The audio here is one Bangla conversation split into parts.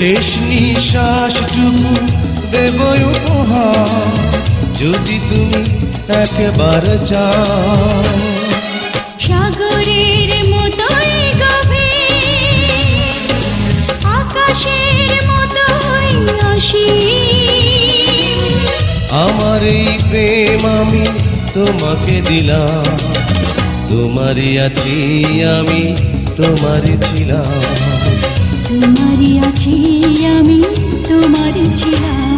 শেষ নিঃশ্বাসটুকু দেব উপহার। যদি তুমি একবার চাও। সাগরের মতোই গভীর আকাশের মতোই অসীম। আমার এই প্রেম আমি তোমাকে দিলাম। তোমারই আছি আমি তোমারই ছিলাম। তোমারই আছি আমি তোমার ছিলাম।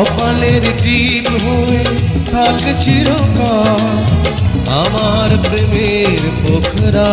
কপালের টিপ হয়ে থাক চিরকাল আমার প্রেমের পোখরা।